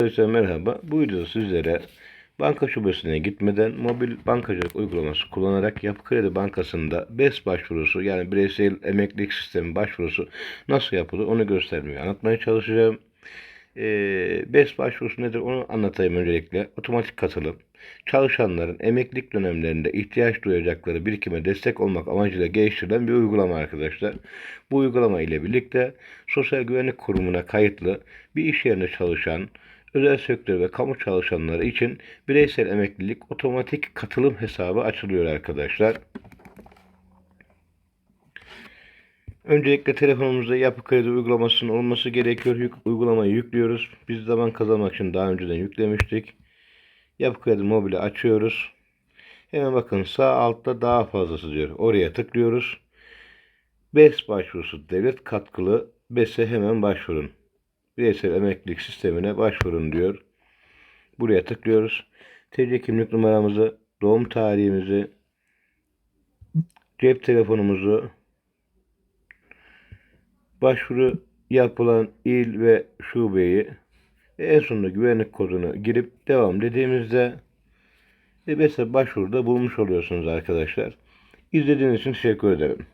Arkadaşlar merhaba. Bu videoda sizlere banka şubesine gitmeden mobil bankacılık uygulaması kullanarak Yapı Kredi Bankası'nda BES başvurusu yani bireysel emeklilik sistemi başvurusu nasıl yapılır onu göstermeye anlatmaya çalışacağım. Ee, BES başvurusu nedir onu anlatayım öncelikle. Otomatik katılım. Çalışanların emeklilik dönemlerinde ihtiyaç duyacakları birikime destek olmak amacıyla geliştirilen bir uygulama arkadaşlar. Bu uygulama ile birlikte Sosyal Güvenlik Kurumu'na kayıtlı bir iş yerinde çalışan özel sektör ve kamu çalışanları için bireysel emeklilik otomatik katılım hesabı açılıyor arkadaşlar. Öncelikle telefonumuzda yapı kredi uygulamasının olması gerekiyor. Yük, uygulamayı yüklüyoruz. Biz zaman kazanmak için daha önceden yüklemiştik. Yapı kredi mobili açıyoruz. Hemen bakın sağ altta daha fazlası diyor. Oraya tıklıyoruz. BES başvurusu devlet katkılı BES'e hemen başvurun. Bireysel emeklilik sistemine başvurun diyor. Buraya tıklıyoruz. TC kimlik numaramızı, doğum tarihimizi, cep telefonumuzu, başvuru yapılan il ve şubeyi ve en sonunda güvenlik kodunu girip devam dediğimizde ve mesela başvuruda bulmuş oluyorsunuz arkadaşlar. İzlediğiniz için teşekkür ederim.